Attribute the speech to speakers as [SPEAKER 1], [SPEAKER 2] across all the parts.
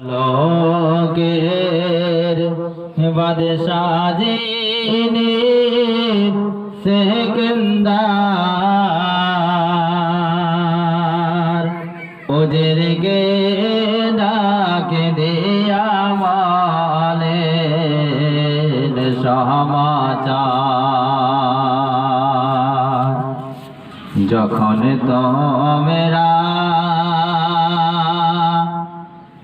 [SPEAKER 1] লোকের বাদশাহিনী সেকেন্দার ওদেরকে ডাকে দিয়া মালে সমাচার। যখন তোমরা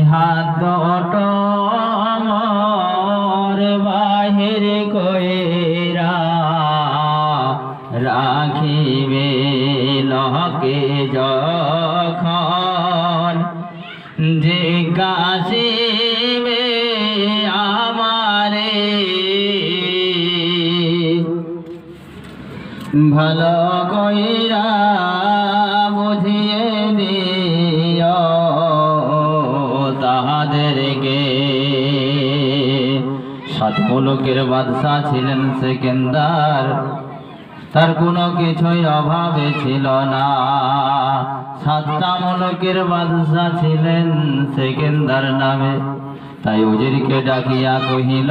[SPEAKER 1] হাত দুটো মোর বাহির কইরা রাখিবে লহকে যখন। জিজ্ঞাসিবে আমারে ভালো কইরা তাহাদেরকে সাত বাদশাহ ছিলেন সেকেন্দার। তার কোনো কিছুই অভাবে ছিল না। সাতটা মুলুকের বাদশাহ ছিলেন সেকেন্দার নামে। তাই উজিরকে ডাকিয়া কহিল,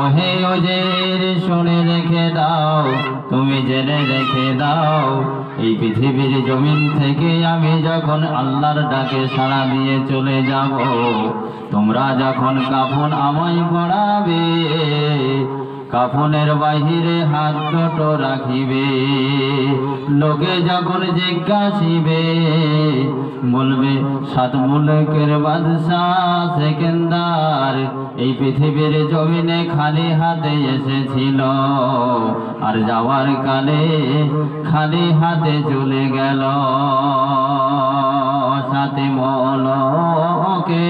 [SPEAKER 1] ওহে ওজের শুনে রেখে দাও, তুমি জেনে রেখে দাও, এই পৃথিবীর জমিন থেকে আমি যখন আল্লাহর ডাকে সাড়া দিয়ে চলে যাব, তোমরা যখন কাফন আমায় পড়াবে কাফনের বাহিরে হাত দুটো রাখিবে, লোকে যখন জিজ্ঞাসিবে, বলবে, সাত মুলকের বাদশাহ সেকেন্দার, এই পৃথিবীর জমিনে খালি হাতে এসেছিল, আর যাওয়ার কালে খালি হাতে চলে গেল সাথে মলকে।